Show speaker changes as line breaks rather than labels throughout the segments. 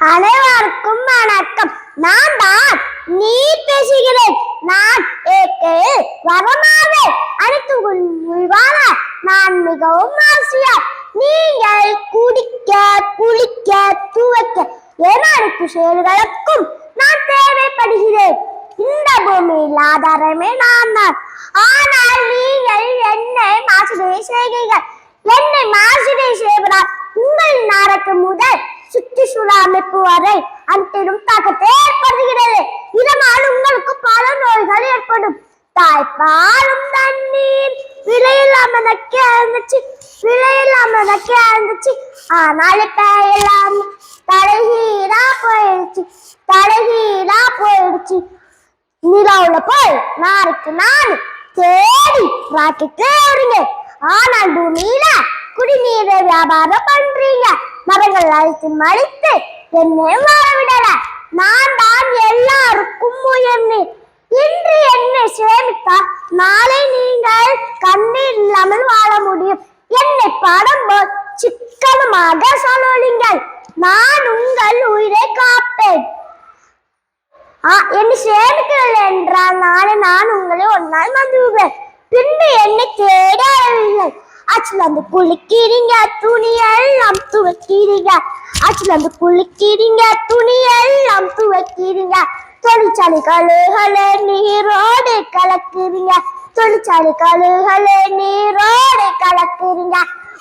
அனைவருக்கும் வணக்கம். நான் தான் நீ பேசுகிறேன். நான் ஏக்கு வரமாவே அனைத்து உள்வான நான் மிகவும் ஆசையார் நீங்கள் குடிக்க குளிக்க துவைக்க என அனைத்து செயல்களுக்கும் நான் தேவைப்படுகிறேன். இந்த பூமியில் ஆதாரமே நான் தான். ஆனால் நீங்கள் என்னை மாசுடைய செய்கிறீர்கள். என்னை மாசுடைய செய்வதால் உங்கள் நாரக்கு முதல் சுற்றுச்சூழல் அமைப்பு வரை அனைத்திலும் தாக்கத்தை ஏற்படுகிறது. இதனால் உங்களுக்கு பல நோய்கள் ஏற்படும். தாய்ப்பாலும் தண்ணீர் விலையில்லாம நக்கி இருந்துச்சு விலையில்லாம நக்கி இருந்துச்சு ஆனால் இப்ப எல்லாம் தலைகீழா போயிடுச்சு தலைகீழா போயிடுச்சு. நிலாவுல போய் நாளைக்கு நாலு தேடி ராக்கெட்டு வருங்க ஆனால் பூமியில குடிநீர் வியாபாரம் பண்றீங்க மரங்கள் அழைத்து மடித்து என்னை வாழ நான் தான் எல்லாருக்கும் உயர்ந்தேன் இன்று என்னை சேமித்தால் நாளை நீங்கள் கண்ணீர் இல்லாமல் வாழ முடியும். என்னை படம் போல் சிக்கனமாக சொல்லுங்கள் நான் உங்கள் உயிரை காப்பேன். ஆ, என்னை சேமிக்கவில்லை என்றால் நாளை நான் உங்களை ஒரு நாள் வந்துவிடுவேன் பின்பு என்னை தேட அழவீர்கள் ஆச்சுல வந்து குளிக்கிறீங்க துணியெல்லாம் துவைக்கிறீங்க. ஆச்சுல வந்து குளிக்கிறீங்க துணியெல்லாம் துவைக்கிறீங்க. தொழிற்சாலை கழுகலை நீரோடு கலக்குறீங்க. தொழிற்சாலை கழுகலை நீரோடு கலக்குறீங்க.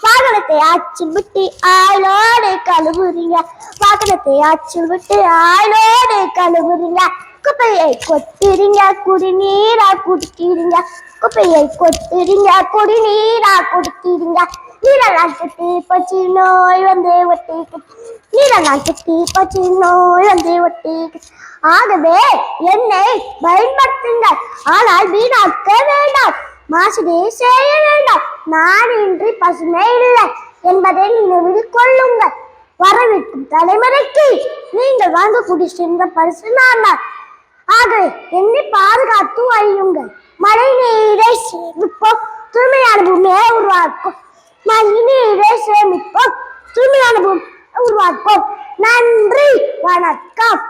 வாகனத்தை ஆச்சு விட்டு ஆளோடு கழுவுறீங்க. வாகனத்தை ஆச்சு விட்டு ஆளோடு கழுவுறீங்க. குப்பையை கொத்துறீங்க குடிநீரா குடிக்கிறீங்க குப்பையை கொத்துறீங்க குடிநீரா குடிக்கிறீங்க நீரெல்லாம் கட்டி போச்சு நோய் வந்து ஒட்டிக்கு நீரெல்லாம் கட்டி போச்சு நோய் வந்து ஒட்டிக்கு ஆகவே என்னை பயன்படுத்துங்கள் ஆனால் வீணாக்க வேண்டாம். மாசுதே செய்ய வேண்டாம். நான் இன்றி பசுமை இல்லை என்பதை நினைவில் கொள்ளுங்கள். வரவிருக்கும் தலைமுறைக்கு நீங்கள் வாங்கக்கூடிய சென்ற பரிசு நான் தான். ஆகவே என்னை பாதுகாத்து அழியுங்கள். மழை நீரை சேமிப்போம். தூய்மையான பூமியை உருவாக்கும். மழை நீரை சேமிப்போம். தூய்மையான பூமி உருவாக்கும். நன்றி. வணக்கம்.